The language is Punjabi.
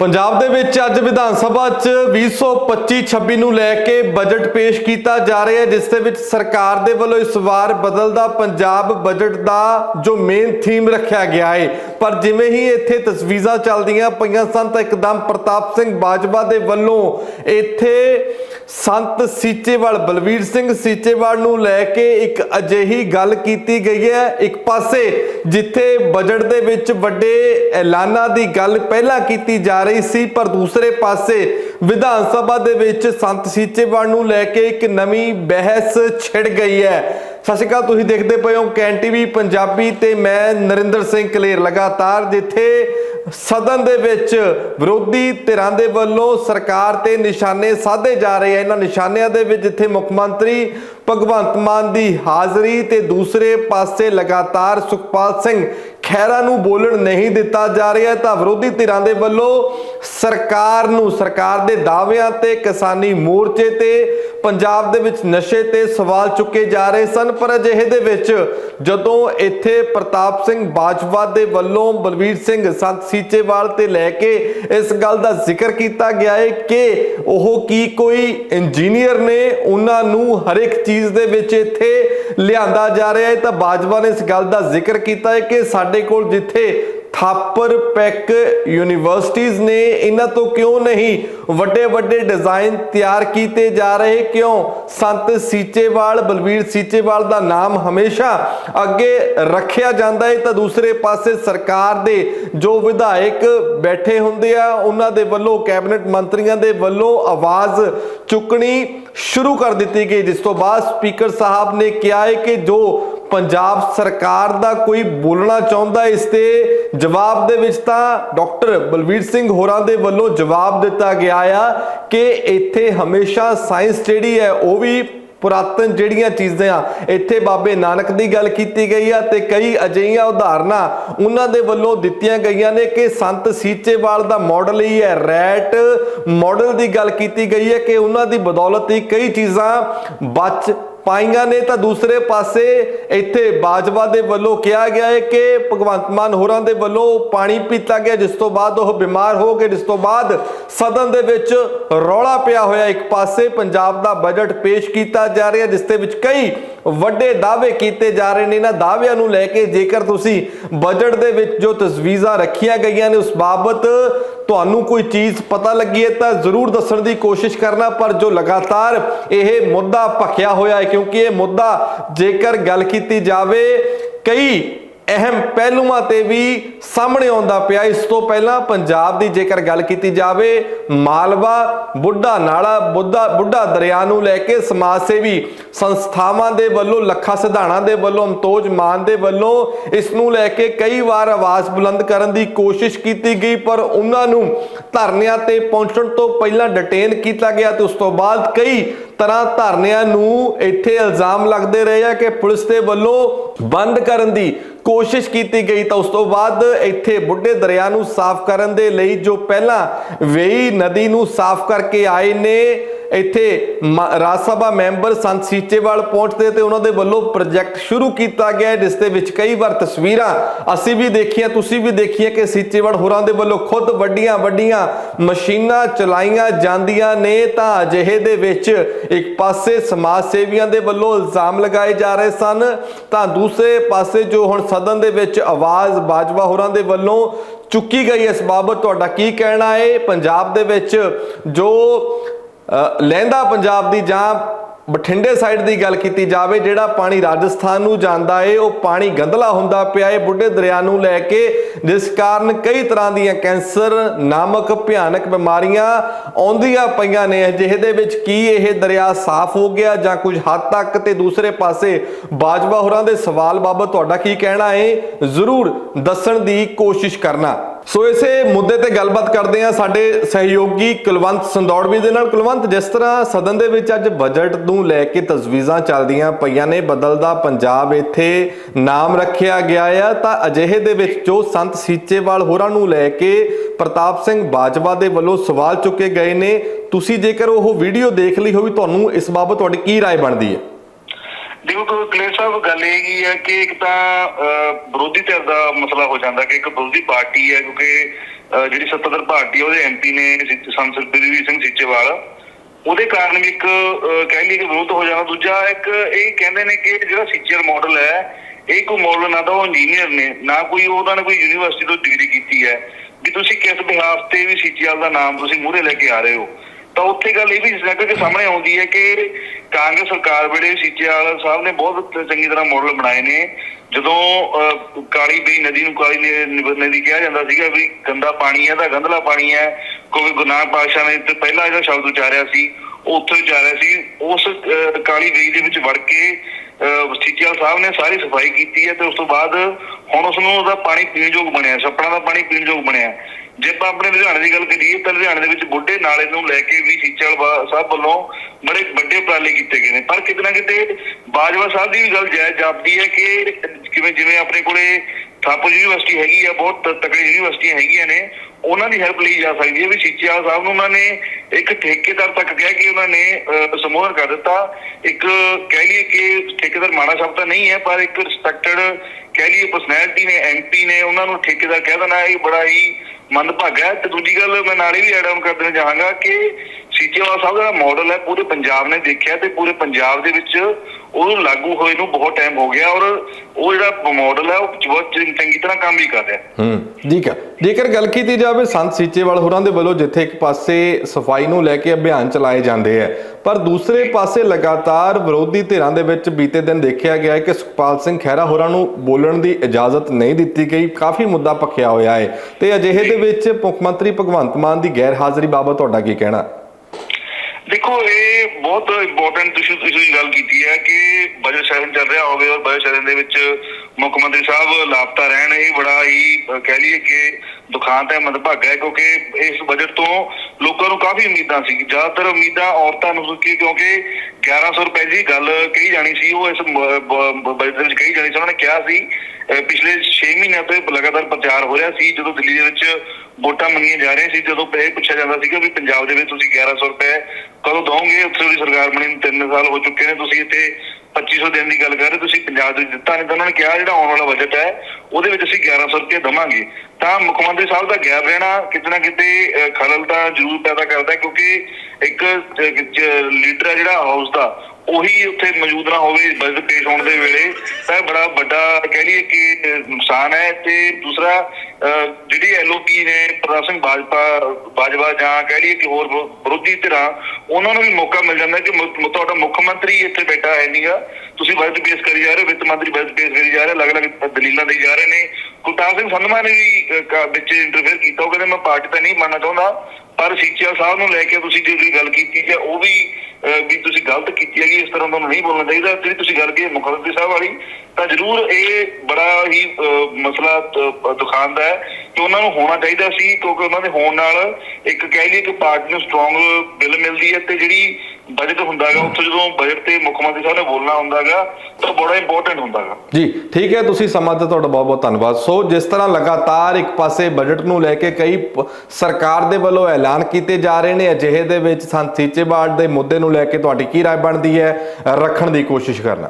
ਪੰਜਾਬ ਦੇ ਵਿੱਚ ਅੱਜ ਵਿਧਾਨ ਸਭਾ 'ਚ 2025-26 ਨੂੰ ਲੈ ਕੇ ਬਜਟ ਪੇਸ਼ ਕੀਤਾ ਜਾ ਰਿਹਾ ਹੈ, ਜਿਸ ਦੇ ਵਿੱਚ ਸਰਕਾਰ ਦੇ ਵੱਲੋਂ ਇਸ ਵਾਰ ਬਦਲਦਾ ਪੰਜਾਬ ਬਜਟ ਦਾ ਜੋ ਮੇਨ ਥੀਮ ਰੱਖਿਆ ਗਿਆ ਹੈ। ਪਰ ਜਿਵੇਂ ਹੀ ਇੱਥੇ ਤਸਵੀਜ਼ਾਂ ਚੱਲਦੀਆਂ ਪਈਆਂ ਸਨ ਤਾਂ ਇੱਕਦਮ ਪ੍ਰਤਾਪ ਸਿੰਘ ਬਾਜਵਾ ਦੇ ਵੱਲੋਂ ਇੱਥੇ ਸੰਤ ਸੀਚੇਵਾਲ, ਬਲਵੀਰ ਸਿੰਘ ਸੀਚੇਵਾਲ ਨੂੰ ਲੈ ਕੇ ਇੱਕ ਅਜਿਹੀ ਗੱਲ ਕੀਤੀ ਗਈ ਹੈ, ਇੱਕ ਪਾਸੇ ਜਿੱਥੇ ਬਜਟ ਦੇ ਵਿੱਚ ਵੱਡੇ ਐਲਾਨਾਂ ਦੀ ਗੱਲ ਪਹਿਲਾਂ ਕੀਤੀ ਜਾ ਰਹੀ ਸੀ, ਪਰ ਦੂਸਰੇ ਪਾਸੇ ਵਿਧਾਨ ਸਭਾ ਦੇ ਵਿੱਚ ਸੰਤ ਸੀਚੇਵਾਲ ਨੂੰ ਲੈ ਕੇ ਇੱਕ ਨਵੀਂ ਬਹਿਸ ਛਿੜ ਗਈ ਹੈ। ਸਤਿ ਸ਼੍ਰੀ ਅਕਾਲ, ਤੁਸੀਂ ਦੇਖਦੇ ਪਏ ਹੋ ਕੈਨ ਟੀਵੀ ਪੰਜਾਬੀ ਤੇ ਮੈਂ ਨਰਿੰਦਰ ਸਿੰਘ ਕਲੇਰ ਲਗਾਤਾਰ, ਜਿੱਥੇ ਸਦਨ ਦੇ ਵਿੱਚ ਵਿਰੋਧੀ ਧਿਰਾਂ ਦੇ ਵੱਲੋਂ ਸਰਕਾਰ ਤੇ ਨਿਸ਼ਾਨੇ ਸਾਧੇ ਜਾ ਰਹੇ ਆ। ਇਹਨਾਂ ਨਿਸ਼ਾਨਿਆਂ ਦੇ ਵਿੱਚ ਜਿੱਥੇ ਮੁੱਖ ਮੰਤਰੀ ਭਗਵੰਤ ਮਾਨ ਦੀ ਹਾਜ਼ਰੀ ਤੇ ਦੂਸਰੇ ਪਾਸੇ ਲਗਾਤਾਰ ਸੁਖਪਾਲ ਸਿੰਘ ਖਹਿਰਾ ਨੂੰ ਬੋਲਣ ਨਹੀਂ ਦਿੱਤਾ ਜਾ ਰਿਹਾ ਤਾਂ ਵਿਰੋਧੀ ਧਿਰਾਂ ਦੇ ਵੱਲੋਂ ਸਰਕਾਰ ਨੂੰ, ਸਰਕਾਰ ਦੇ ਦਾਅਵਿਆਂ ਤੇ, ਕਿਸਾਨੀ ਮੋਰਚੇ ਤੇ, ਪੰਜਾਬ ਦੇ ਵਿੱਚ ਨਸ਼ੇ ਤੇ ਸਵਾਲ ਚੁੱਕੇ ਜਾ ਰਹੇ ਸਨ। ਪਰ ਅਜਿਹੇ ਦੇ ਵਿੱਚ ਜਦੋਂ ਇੱਥੇ ਪ੍ਰਤਾਪ ਸਿੰਘ ਬਾਜਵਾ ਦੇ ਵੱਲੋਂ ਬਲਵੀਰ ਸਿੰਘ ਸੰਤ ਸੀਚੇਵਾਲ ਤੇ ਲੈ ਕੇ ਇਸ ਗੱਲ ਦਾ ਜ਼ਿਕਰ ਕੀਤਾ ਗਿਆ ਹੈ ਕਿ ਉਹ ਕੀ ਕੋਈ ਇੰਜੀਨੀਅਰ ਨੇ, ਉਹਨਾਂ ਨੂੰ ਹਰ ਇੱਕ ਚੀਜ਼ ਦੇ ਵਿੱਚ ਇੱਥੇ ਲਿਆਂਦਾ ਜਾ ਰਿਹਾ ਹੈ ਤਾਂ ਬਾਜਵਾ ਨੇ ਇਸ ਗੱਲ ਦਾ ਜ਼ਿਕਰ ਕੀਤਾ ਹੈ ਕਿ ਸਾਡੇ ਕੋਲ ਜਿੱਥੇ ਥਾਪਰ ਪੈਕ ਯੂਨੀਵਰਸਿਟੀਆਂ ਨੇ, ਇਹਨਾਂ ਤੋਂ ਕਿਉਂ ਨਹੀਂ ਵੱਡੇ ਵੱਡੇ ਡਿਜ਼ਾਈਨ ਤਿਆਰ ਕੀਤੇ ਜਾ ਰਹੇ? ਕਿਉਂ? ਸੰਤ ਸੀਚੇਵਾਲ ਬਲਵੀਰ ਸੀਚੇਵਾਲ ਦਾ ਨਾਮ ਹਮੇਸ਼ਾ ਅੱਗੇ ਰੱਖਿਆ ਜਾਂਦਾ ਹੈ ਤਾਂ ਦੂਸਰੇ ਪਾਸੇ ਸਰਕਾਰ ਦੇ ਜੋ ਵਿਧਾਇਕ ਬੈਠੇ ਹੁੰਦੇ ਆ, ਉਹਨਾਂ ਦੇ ਵੱਲੋਂ, ਕੈਬਨਿਟ ਮੰਤਰੀਆਂ ਦੇ ਵੱਲੋਂ ਆਵਾਜ਼ ਚੁੱਕਣੀ ਸ਼ੁਰੂ ਕਰ ਦਿੱਤੀ ਗਈ, ਜਿਸ ਤੋਂ ਬਾਅਦ ਸਪੀਕਰ ਸਾਹਿਬ ਨੇ ਕਿਹਾ ਹੈ ਕਿ ਜੋ ਪੰਜਾਬ ਸਰਕਾਰ ਦਾ ਕੋਈ ਬੋਲਣਾ ਚਾਹੁੰਦਾ ਇਸ ਤੇ ਜਵਾਬ ਦੇ ਵਿੱਚ ਤਾਂ ਡਾਕਟਰ ਬਲਵੀਰ ਸਿੰਘ ਹੋਰਾਂ ਦੇ ਵੱਲੋਂ ਜਵਾਬ ਦਿੱਤਾ ਗਿਆ ਆ ਕਿ ਇੱਥੇ ਹਮੇਸ਼ਾ ਸਾਇੰਸ ਜਿਹੜੀ ਹੈ ਉਹ ਵੀ ਪੁਰਾਤਨ ਜਿਹੜੀਆਂ ਚੀਜ਼ਾਂ ਇੱਥੇ ਬਾਬੇ ਨਾਨਕ ਦੀ ਗੱਲ ਕੀਤੀ ਗਈ ਆ ਤੇ ਕਈ ਅਜਿਹੀਆਂ ਉਦਾਹਰਨਾਂ ਉਹਨਾਂ ਦੇ ਵੱਲੋਂ ਦਿੱਤੀਆਂ ਗਈਆਂ ਨੇ ਕਿ ਸੰਤ ਸੀਚੇਵਾਲ ਦਾ ਮਾਡਲ ਹੀ ਹੈ ਰੈਟ ਮਾਡਲ ਦੀ ਗੱਲ ਕੀਤੀ ਗਈ ਹੈ ਕਿ ਉਹਨਾਂ ਦੀ ਬਦੌਲਤ ਹੀ ਕਈ ਚੀਜ਼ਾਂ ਬਚ ਪਾਈਆਂ ਨੇ ਤਾਂ ਦੂਸਰੇ ਪਾਸੇ ਇੱਥੇ ਬਾਜਵਾ ਦੇ ਵੱਲੋਂ ਕਿਹਾ ਗਿਆ ਹੈ ਕਿ ਭਗਵੰਤ ਮਾਨ ਹੋਰਾਂ ਦੇ ਵੱਲੋਂ ਪਾਣੀ ਪੀਤਾ ਗਿਆ, ਜਿਸ ਤੋਂ ਬਾਅਦ ਉਹ ਬਿਮਾਰ ਹੋ ਗਏ, ਜਿਸ ਤੋਂ ਬਾਅਦ ਸਦਨ ਦੇ ਵਿੱਚ ਰੌਲਾ ਪਿਆ ਹੋਇਆ ਇੱਕ ਪਾਸੇ। ਪੰਜਾਬ ਦਾ ਬਜਟ ਪੇਸ਼ ਕੀਤਾ ਜਾ ਰਿਹਾ, ਜਿਸ ਦੇ ਵਿੱਚ ਕਈ ਵੱਡੇ ਦਾਅਵੇ ਕੀਤੇ ਜਾ ਰਹੇ ਨੇ। ਇਹਨਾਂ ਦਾਅਵਿਆਂ ਨੂੰ ਲੈ ਕੇ ਜੇਕਰ ਤੁਸੀਂ ਬਜਟ ਦੇ ਵਿੱਚ ਜੋ ਤਸਵੀਜ਼ਾਂ ਰੱਖੀਆਂ ਗਈਆਂ ਨੇ, ਉਸ ਬਾਬਤ ਤੁਹਾਨੂੰ ਕੋਈ ਚੀਜ਼ ਪਤਾ ਲੱਗੀ ਹੈ ਤਾਂ ਜ਼ਰੂਰ ਦੱਸਣ ਦੀ ਕੋਸ਼ਿਸ਼ ਕਰਨਾ, ਪਰ ਜੋ ਲਗਾਤਾਰ ਇਹ ਮੁੱਦਾ ਭਖਿਆ ਹੋਇਆ ਹੈ, ਕਿਉਂਕਿ ਇਹ ਮੁੱਦਾ ਜੇਕਰ ਗੱਲ ਕੀਤੀ ਜਾਵੇ, ਕਈ ਅਹਿਮ ਪਹਿਲੂਆਂ ਤੇ ਵੀ ਸਾਹਮਣੇ ਆਉਂਦਾ ਪਿਆ। ਇਸ ਤੋਂ ਪਹਿਲਾਂ ਪੰਜਾਬ ਦੀ ਜੇਕਰ ਗੱਲ ਕੀਤੀ ਜਾਵੇ, ਮਾਲਵਾ, ਬੁੱਢਾ ਨਾਲਾ ਬੁੱਢਾ ਬੁੱਢਾ ਦਰਿਆ ਨੂੰ ਲੈ ਕੇ ਸਮਾਜ ਸੇਵੀ ਸੰਸਥਾਵਾਂ ਦੇ ਵੱਲੋਂ, ਲੱਖਾ ਸਿਧਾਣਾ ਦੇ ਵੱਲੋਂ, ਅਮਤੋਜ ਮਾਨ ਦੇ ਵੱਲੋਂ ਇਸ ਨੂੰ ਲੈ ਕੇ ਕਈ ਵਾਰ ਆਵਾਜ਼ ਬੁਲੰਦ ਕਰਨ ਦੀ ਕੋਸ਼ਿਸ਼ ਕੀਤੀ ਗਈ, ਪਰ ਉਹਨਾਂ ਨੂੰ ਧਰਨਿਆਂ ਤੇ ਪਹੁੰਚਣ ਤੋਂ ਪਹਿਲਾਂ ਡਿਟੇਨ ਕੀਤਾ ਗਿਆ ਤੇ ਉਸ ਤੋਂ ਬਾਅਦ ਕਈ ਤਰ੍ਹਾਂ ਧਰਨਿਆਂ ਨੂੰ ਇੱਥੇ ਇਲਜ਼ਾਮ ਲੱਗਦੇ ਰਹੇ ਆ ਕਿ ਪੁਲਿਸ ਦੇ ਵੱਲੋਂ ਬੰਦ ਕਰਨ ਦੀ ਕੋਸ਼ਿਸ਼ ਕੀਤੀ ਗਈ ਤਾਂ ਉਸ ਤੋਂ ਬਾਅਦ ਇੱਥੇ ਬੁੱਢੇ ਦਰਿਆ ਨੂੰ ਸਾਫ਼ ਕਰਨ ਦੇ ਲਈ ਜੋ ਪਹਿਲਾਂ ਵੇਈ ਨਦੀ ਨੂੰ ਸਾਫ਼ ਕਰਕੇ ਆਏ ਨੇ ਇੱਥੇ ਮ- ਰਾਜ ਸਭਾ ਮੈਂਬਰ ਸੰਤ ਸੀਚੇਵਾਲ ਪਹੁੰਚਦੇ ਤੇ ਉਹਨਾਂ ਦੇ ਵੱਲੋਂ ਪ੍ਰੋਜੈਕਟ ਸ਼ੁਰੂ ਕੀਤਾ ਗਿਆ ਜਿਸ ਦੇ ਵਿੱਚ ਕਈ ਵਾਰ ਤਸਵੀਰਾਂ ਅਸੀਂ ਵੀ ਦੇਖੀਆਂ, ਤੁਸੀਂ ਵੀ ਦੇਖੀਆਂ ਕਿ ਸੀਚੇਵਾਲ ਹੋਰਾਂ ਦੇ ਵੱਲੋਂ ਖੁਦ ਵੱਡੀਆਂ ਵੱਡੀਆਂ ਮਸ਼ੀਨਾਂ ਚਲਾਈਆਂ ਜਾਂਦੀਆਂ ਨੇ, ਤਾਂ ਅਜਿਹੇ ਦੇ ਵਿੱਚ ਇੱਕ ਪਾਸੇ ਸਮਾਜ ਸੇਵੀਆਂ ਦੇ ਵੱਲੋਂ ਇਲਜ਼ਾਮ ਲਗਾਏ ਜਾ ਰਹੇ ਸਨ, ਤਾਂ ਦੂਸਰੇ ਪਾਸੇ ਜੋ ਹੁਣ ਸਦਨ ਦੇ ਵਿੱਚ ਆਵਾਜ਼ ਬਾਜਵਾ ਹੋਰਾਂ ਦੇ ਵੱਲੋਂ ਚੁੱਕੀ ਗਈ, ਇਸ ਬਾਬਤ ਤੁਹਾਡਾ ਕੀ ਕਹਿਣਾ ਹੈ? ਪੰਜਾਬ ਦੇ ਵਿੱਚ ਜੋ ਲਹਿੰਦਾ ਪੰਜਾਬ ਦੀ ਜਾਂ ਬਠਿੰਡੇ ਸਾਈਡ ਦੀ ਗੱਲ ਕੀਤੀ ਜਾਵੇ, ਜਿਹੜਾ ਪਾਣੀ ਰਾਜਸਥਾਨ ਨੂੰ ਜਾਂਦਾ ਏ, ਉਹ ਪਾਣੀ ਗੰਧਲਾ ਹੁੰਦਾ ਪਿਆ ਏ, ਬੁੱਢੇ ਦਰਿਆ ਨੂੰ ਲੈ ਕੇ, ਜਿਸ ਕਾਰਨ ਕਈ ਤਰ੍ਹਾਂ ਦੀਆਂ ਕੈਂਸਰ ਨਾਮਕ ਭਿਆਨਕ ਬਿਮਾਰੀਆਂ ਆਉਂਦੀਆਂ ਪਈਆਂ ਨੇ। ਅਜਿਹੇ ਦੇ ਵਿੱਚ ਕੀ ਇਹ ਦਰਿਆ ਸਾਫ਼ ਹੋ ਗਿਆ ਜਾਂ ਕੁਝ ਹੱਦ ਤੱਕ ਤੇ ਦੂਸਰੇ ਪਾਸੇ ਬਾਜਵਾ ਹੋਰਾਂ ਦੇ ਸਵਾਲ ਬਾਬਤ ਤੁਹਾਡਾ ਕੀ ਕਹਿਣਾ ਏ? ਜ਼ਰੂਰ ਦੱਸਣ ਦੀ ਕੋਸ਼ਿਸ਼ ਕਰਨਾ। ਸੋ ਇਸੇ ਮੁੱਦੇ ਤੇ ਗੱਲਬਾਤ ਕਰਦੇ ਆ ਸਾਡੇ ਸਹਿਯੋਗੀ ਕੁਲਵੰਤ ਸੰਦੌੜਵੀ ਦੇ ਨਾਲ ਕੁਲਵੰਤ ਜਿਸ ਤਰ੍ਹਾਂ ਸਦਨ ਦੇ ਵਿੱਚ ਅੱਜ ਬਜਟ ਨੂੰ ਲੈ ਕੇ ਤਜਵੀਜ਼ਾਂ ਚੱਲਦੀਆਂ ਪਈਆਂ ਨੇ ਬਦਲਦਾ ਪੰਜਾਬ ਇੱਥੇ ਨਾਮ ਰੱਖਿਆ ਗਿਆ ਆ ਤਾਂ ਅਜਿਹੇ ਦੇ ਵਿੱਚ ਜੋ ਸੰਤ ਸੀਚੇਵਾਲ ਹੋਰਾਂ ਨੂੰ ਲੈ ਕੇ ਪ੍ਰਤਾਪ ਸਿੰਘ ਬਾਜਵਾ ਦੇ ਵੱਲੋਂ ਸਵਾਲ ਚੁੱਕੇ ਗਏ ਨੇ ਤੁਸੀਂ ਜੇਕਰ ਉਹ ਵੀਡੀਓ ਦੇਖ ਲਈ ਹੋਵੇ ਤੁਹਾਨੂੰ ਇਸ ਬਾਬਤ ਤੁਹਾਡੀ ਕੀ رائے ਬਣਦੀ ਹੈ ਦੇਖੋ ਕਲੇਰ ਸਾਹਿਬ, ਗੱਲ ਇਹ ਕੀ ਹੈ ਕਿ ਇੱਕ ਤਾਂ ਵਿਰੋਧੀ ਧਿਰ ਦਾ ਮਸਲਾ ਹੋ ਜਾਂਦਾ ਕਿ ਇੱਕ ਵਿਰੋਧੀ ਪਾਰਟੀ ਹੈ, ਕਿਉਂਕਿ ਜਿਹੜੀ ਸੱਤਾਧਰ ਪਾਰਟੀ ਉਹਦੇ ਐਮਪੀ ਨੇ ਸੰਸਦ ਬਲਵੀਰ ਸਿੰਘ ਸੀਚੇਵਾਲ। ਉਹਦੇ ਕਾਰਨ ਵੀ ਇੱਕ ਕਹਿ ਲਈਏ ਕਿ ਵਿਰੋਧ ਹੋ ਜਾਣਾ ਦੂਜਾ ਇੱਕ ਇਹ ਕਹਿੰਦੇ ਨੇ ਕਿ ਜਿਹੜਾ ਸੀਚਰ ਮਾਡਲ ਹੈ, ਇਹ ਕੋਈ ਮਾਡਲ ਨਾ ਤਾਂ ਉਹ ਇੰਜੀਨੀਅਰ ਨੇ, ਨਾ ਕੋਈ ਉਹਨਾਂ ਨੇ ਕੋਈ ਯੂਨੀਵਰਸਿਟੀ ਤੋਂ ਡਿਗਰੀ ਕੀਤੀ ਹੈ। ਵੀ ਤੁਸੀਂ ਕਿਸ ਬਿਹਾਫ ਤੇ ਵੀ ਸੀਚੇਵਾਲ ਦਾ ਨਾਮ ਤੁਸੀਂ ਮੂਹਰੇ ਲੈ ਕੇ ਆ ਰਹੇ ਹੋ? ਤਾਂ ਉੱਥੇ ਗੱਲ ਇਹ ਵੀ ਨਿਕਲ ਕੇ ਸਾਹਮਣੇ ਆਉਂਦੀ ਹੈ ਕਿ ਕਾਂਗਰਸ ਸਰਕਾਰ ਵੇਲੇ ਸੀਚੇਵਾਲ ਸਾਹਿਬ ਨੇ ਬਹੁਤ ਚੰਗੀ ਤਰ੍ਹਾਂ ਮਾਡਲ ਬਣਾਏ ਨੇ। ਜਦੋਂ ਅਹ, ਕਾਲੀ ਬਈ ਨਦੀ ਨੂੰ ਕਾਲੀ ਨਦੀ ਕਿਹਾ ਜਾਂਦਾ ਸੀਗਾ ਵੀ ਗੰਦਾ ਪਾਣੀ ਹੈ ਤਾਂ ਗੰਧਲਾ ਪਾਣੀ ਹੈ ਕੋਈ ਗੁਰੂ ਨਾਨਕ ਪਾਤਸ਼ਾਹ ਨੇ ਤੇ ਪਹਿਲਾਂ ਇਹਦਾ ਸ਼ਬਦ ਉਚਾਰਿਆ ਸੀ ਉਹ ਉੱਥੇ ਉਚਾਰਿਆ ਸੀ ਉਸ ਅਹ, ਕਾਲੀ ਬਈ ਦੇ ਵਿੱਚ ਵੜ ਕੇ ਸੀਚੇਵਾਲ ਸਾਹਿਬ ਨੇ ਸਾਰੀ ਸਫ਼ਾਈ ਕੀਤੀ ਹੈ ਤੇ ਉਸ ਤੋਂ ਬਾਅਦ ਹੁਣ ਉਸ ਨੂੰ ਉਹਦਾ ਪਾਣੀ ਪੀਣ ਯੋਗ ਬਣਿਆ ਛੱਪੜਾਂ ਦਾ ਪਾਣੀ ਪੀਣ ਯੋਗ ਬਣਿਆ। ਜੇ ਆਪਾਂ ਆਪਣੇ ਲੁਧਿਆਣੇ ਦੀ ਗੱਲ ਕਰੀਏ ਤਾਂ ਲੁਧਿਆਣੇ ਦੇ ਵਿੱਚ ਬੁੱਢੇ ਨਾਲੇ ਨੂੰ ਲੈ ਕੇ ਵੀ ਸੀਚਲ ਸਾਹਿਬ ਵੱਲੋਂ ਬੜੇ ਵੱਡੇ ਉਪਰਾਲੇ ਕੀਤੇ ਗਏ ਨੇ। ਪਰ ਕਿਤੇ ਨਾ ਕਿਤੇ ਬਾਜਵਾ ਸਾਹਿਬ ਦੀ ਵੀ ਗੱਲ ਜਾਇਜ਼ ਜਾਪਦੀ ਹੈ ਕਿ ਕਿਵੇਂ ਜਿਵੇਂ ਆਪਣੇ ਕੋਲੇ ਥਾਪਰ ਯੂਨੀਵਰਸਿਟੀ ਹੈਗੀ ਆ, ਬਹੁਤ ਤਕੜੀ ਯੂਨੀਵਰਸਿਟੀਆਂ ਹੈਗੀਆਂ ਨੇ ਉਹਨਾਂ ਦੀ ਹੈਲਪ ਲਈ ਜਾ ਸਕਦੀ ਹੈ ਵੀ ਸੀਚੇਵਾਲ ਸਾਹਿਬ ਨੂੰ ਉਹਨਾਂ ਨੇ ਇੱਕ ਠੇਕੇਦਾਰ ਤੱਕ ਕਹਿ ਕੇ ਉਹਨਾਂ ਨੇ ਅਹ, ਸੰਬੋਧਨ ਕਰ ਦਿੱਤਾ। ਇੱਕ ਕਹਿ ਲਈਏ ਕਿ ਠੇਕੇਦਾਰ ਮਾੜਾ ਸ਼ਬਦ ਤਾਂ ਨਹੀਂ ਹੈ ਪਰ ਇੱਕ ਰਿਸਪੈਕਟਡ ਕਹਿ ਲਈਏ ਪਰਸਨੈਲਿਟੀ ਨੇ ਐਮਪੀ ਨੇ ਉਹਨਾਂ ਨੂੰ ਠੇਕੇਦਾਰ ਕਹਿ ਦੇਣਾ ਇਹ ਬੜਾ ਹੀ ਮੰਦਭਾਗਾ ਹੈ। ਤੇ ਦੂਜੀ ਗੱਲ ਮੈਂ ਨਾਲੇ ਵੀ ਐਡ ਆਨ ਕਰ ਦੇਣਾ ਚਾਹਾਂਗਾ ਕਿ ਸੀਚੇਵਾਲ ਸਾਹਿਬ ਦਾ ਮਾਡਲ ਹੈ, ਪੂਰੇ ਪੰਜਾਬ ਨੇ ਦੇਖਿਆ ਤੇ ਪੂਰੇ ਪੰਜਾਬ ਦੇ ਵਿੱਚ ਉਹ ਲਾਗੂ ਹੋਏ ਨੂੰ ਬਹੁਤ ਟਾਈਮ ਹੋ ਗਿਆ ਔਰ ਉਹ ਜਿਹੜਾ ਮਾਡਲ ਹੈ, ਉਹ ਬਹੁਤ ਚੰਗੀ ਤਰ੍ਹਾਂ ਕੰਮ ਵੀ ਕਰ ਰਿਹਾ। ਹੂੰ, ਠੀਕ ਹੈ। ਜੇਕਰ ਗੱਲ ਕੀਤੀ ਜਾਵੇ ਸੰਤ ਸੀਚੇਵਾਲ ਹੋਰਾਂ ਦੇ ਵੱਲੋਂ, ਜਿੱਥੇ ਇੱਕ ਪਾਸੇ ਸਫ਼ਾਈ ਨੂੰ ਲੈ ਕੇ ਅਭਿਆਨ ਚਲਾਏ ਜਾਂਦੇ ਆ ਪਰ ਦੂਸਰੇ ਪਾਸੇ ਲਗਾਤਾਰ ਵਿਰੋਧੀ ਧਿਰਾਂ ਦੇ ਵਿੱਚ ਬੀਤੇ ਦਿਨ ਦੇਖਿਆ ਗਿਆ ਕਿ ਸੁਖਪਾਲ ਸਿੰਘ ਖਹਿਰਾ ਹੋਰਾਂ ਨੂੰ ਬੋਲਣ ਦੀ ਇਜਾਜ਼ਤ ਨਹੀਂ ਦਿੱਤੀ ਗਈ। ਕਾਫੀ ਮੁੱਦਾ ਪੱਖਿਆ ਹੋਇਆ ਹੈ। ਤੇ ਅਜਿਹੇ ਦੇ ਵਿੱਚ ਮੁੱਖ ਮੰਤਰੀ ਭਗਵੰਤ ਮਾਨ ਦੀ ਗੈਰ ਹਾਜ਼ਰੀ ਬਾਬਤ ਤੁਹਾਡਾ ਕੀ ਕਹਿਣਾ? ਦੇਖੋ, ਇਹ ਬਹੁਤ ਇੰਪੋਰਟੈਂਟ ਇਸ਼ੂ ਤੁਸੀਂ ਗੱਲ ਕੀਤੀ ਹੈ ਕਿ ਬਜਟ ਸੈਸ਼ਨ ਚੱਲ ਰਿਹਾ ਹੋਵੇ ਔਰ ਬਜਟ ਸੈਸ਼ਨ ਦੇ ਵਿੱਚ ਮੁੱਖ ਮੰਤਰੀ ਸਾਹਿਬ ਲਾਪਤਾ ਰਹਿਣ, ਇਹ ਬੜਾ ਹੀ ਕਹਿ ਲਈਏ ਕਿ ਦੁਖਾਂਤ ਹੈ, ਮੰਦਭਾਗਾ ਹੈ, ਕਿਉਂਕਿ ਇਸ ਬਜਟ ਤੋਂ ਲੋਕਾਂ ਨੂੰ ਕਾਫੀ ਉਮੀਦਾਂ ਸੀ। ਜ਼ਿਆਦਾਤਰ ਉਮੀਦਾਂ ਔਰਤਾਂ ਨੂੰ ਸੀ ਕਿਉਂਕਿ 1100 ਰੁਪਏ ਦੀ ਗੱਲ ਕਹੀ ਜਾਣੀ ਸੀ। ਉਹ ਇਸ ਬਜਟ ਵਿੱਚ ਕਹੀ ਜਾਣੀ ਸੀ। ਉਹਨਾਂ ਨੇ ਕਿਹਾ ਸੀ ਪਿਛਲੇ 6 ਮਹੀਨਿਆਂ ਤੋਂ ਇਹ ਲਗਾਤਾਰ ਪ੍ਰਚਾਰ ਹੋ ਰਿਹਾ ਸੀ। ਜਦੋਂ ਦਿੱਲੀ ਦੇ ਵਿੱਚ ਵੋਟਾਂ ਮੰਗੀਆਂ ਜਾ ਰਹੀਆਂ ਸੀ, ਜਦੋਂ ਇਹ ਪੁੱਛਿਆ ਜਾਂਦਾ ਸੀ ਕਿ ਵੀ ਪੰਜਾਬ ਦੇ ਵਿੱਚ ਤੁਸੀਂ 1100 ਰੁਪਏ ਕਦੋਂ ਦੋਗੇ ਉੱਥੇ ਦੀ ਸਰਕਾਰ ਬਣੀ ਨੂੰ 3 ਸਾਲ ਹੋ ਚੁੱਕੇ ਨੇ। ਤੁਸੀਂ ਇੱਥੇ 2500 ਦੇਣ ਦੀ ਗੱਲ ਕਰ ਰਹੇ ਤੁਸੀਂ ਪੰਜਾਬ ਦੇ ਦਿੱਤਾ ਨਹੀਂ ਤਾਂ ਉਹਨਾਂ ਨੇ ਕਿਹਾ ਜਿਹੜਾ ਆਉਣ ਵਾਲਾ ਬਜਟ ਹੈ ਉਹਦੇ ਵਿੱਚ ਅਸੀਂ 1100 ਰੁਪਏ ਦਵਾਂਗੇ। ਤਾਂ ਮੁੱਖ ਮੰਤਰੀ ਸਾਹਿਬ ਦਾ ਗੈਰ ਰਹਿਣਾ ਕਿਤੇ ਨਾ ਕਿਤੇ ਅਹ, ਖਲਲ ਤਾਂ ਜ਼ਰੂਰ ਪੈਦਾ ਕਰਦਾ ਕਿਉਂਕਿ ਇੱਕ ਲੀਡਰ ਹੈ ਜਿਹੜਾ ਹਾਊਸ ਦਾ ਉਹੀ ਉੱਥੇ ਮੌਜੂਦ ਨਾ ਹੋਵੇ ਬਜਟ ਪੇਸ਼ ਹੋਣ ਦੇ ਵੇਲੇ। ਤਾਂ ਬੜਾ ਵੱਡਾ ਕਹਿ ਲਈਏ ਕਿ ਅਹ, ਨੁਕਸਾਨ ਹੈ। ਤੇ ਦੂਸਰਾ ਜਿਹੜੀ ਐਲਓਪੀ ਨੇ ਪ੍ਰਤਾਪ ਸਿੰਘ ਬਾਜਪਾ ਬਾਜਵਾ ਜਾਂ ਕਹਿ ਲਈਏ ਕਿ ਹੋਰ ਵਿਰੋਧੀ ਧਿਰਾਂ ਉਹਨਾਂ ਨੂੰ ਵੀ ਮੌਕਾ ਮਿਲ ਜਾਂਦਾ ਕਿ ਤੁਹਾਡਾ ਮੁੱਖ ਮੰਤਰੀ ਇੱਥੇ ਬੈਠਾ ਹੈ ਨਹੀਂਗਾ ਤੁਸੀਂ ਬਜਟ ਪੇਸ਼ ਕਰੀ ਜਾ ਰਹੇ ਹੋ ਵਿੱਤ ਮੰਤਰੀ ਬਜਟ ਪੇਸ਼ ਕਰੀ ਜਾ ਰਹੇ ਅਲੱਗ-ਅਲੱਗ ਦਲੀਲਾਂ ਦੇ ਜਾ ਰਹੇ ਨੇ। ਕੁਲਤਾਰ ਸਿੰਘ ਸੰਧਮਾ ਨੇ ਵੀ ਵਿੱਚ ਇੰਟਰਫੇਅਰ ਕੀਤਾ। ਉਹ ਕਹਿੰਦੇ ਮੈਂ ਪਾਰਟੀ ਤਾਂ ਨਹੀਂ ਮੰਨਣਾ ਚਾਹੁੰਦਾ। ਪਰ ਸੀਚਾ ਸਾਹਿਬ ਨੂੰ ਲੈ ਕੇ ਤੁਸੀਂ ਜਿਹੜੀ ਗੱਲ ਕੀਤੀ ਹੈ ਉਹ ਵੀ ਵੀ ਤੁਸੀਂ ਗਲਤ ਕੀਤੀ ਹੈਗੀ ਇਸ ਤਰ੍ਹਾਂ ਤੁਹਾਨੂੰ ਨਹੀਂ ਬੋਲਣਾ ਚਾਹੀਦਾ। ਜਿਹੜੀ ਤੁਸੀਂ ਗੱਲ ਕੀਤੀ ਮੁੱਖ ਸਾਹਿਬ ਵਾਲੀ ਤਾਂ ਜ਼ਰੂਰ ਇਹ ਬੜਾ ਹੀ ਅਹ, ਮਸਲਾ ਅਹ, ਦੁਖਾਂਦਾ ਹੈ ਕਿ ਉਹਨਾਂ ਨੂੰ ਹੋਣਾ ਚਾਹੀਦਾ ਸੀ ਕਿਉਂਕਿ ਉਹਨਾਂ ਦੇ ਹੋਣ ਨਾਲ ਇੱਕ ਕਹਿ ਲਈਏ ਕਿ ਪਾਰਟੀ ਨੂੰ ਸਟਰੋਂਗ ਬਿੱਲ ਮਿਲਦੀ ਹੈ ਤੇ ਜਿਹੜੀ ਬਜਟ ਹੁੰਦਾਗਾ ਉੱਥੇ ਜਦੋਂ ਬਜਟ ਤੇ ਮੁੱਖ ਮੰਤਰੀ ਸਾਹਿਬ ਨੇ ਬੋਲਣਾ ਹੁੰਦਾਗਾ ਤਾਂ ਬੜਾ ਇੰਪੋਰਟੈਂਟ ਹੁੰਦਾਗਾ ਜੀ ਠੀਕ ਹੈ ਤੁਸੀਂ ਸਮਾਂ ਦਿੱਤਾ ਤੁਹਾਡਾ ਬਹੁਤ ਬਹੁਤ ਧੰਨਵਾਦ ਸੋ ਜਿਸ ਤਰ੍ਹਾਂ ਲਗਾਤਾਰ ਇੱਕ ਪਾਸੇ ਬਜਟ ਨੂੰ ਲੈ ਕੇ ਕਈ ਪ- ਸਰਕਾਰ ਦੇ ਵੱਲੋਂ ਐਲਾਨ ਕੀਤੇ ਜਾ ਰਹੇ ਨੇ ਅਜਿਹੇ ਦੇ ਵਿੱਚ ਸੰਤ ਸੀਚੇਵਾਲ ਦੇ ਮੁੱਦੇ ਨੂੰ ਲੈ ਕੇ ਤੁਹਾਡੀ ਕੀ رائے ਬਣਦੀ ਹੈ ਰੱਖਣ ਦੀ ਕੋਸ਼ਿਸ਼ ਕਰਨਾ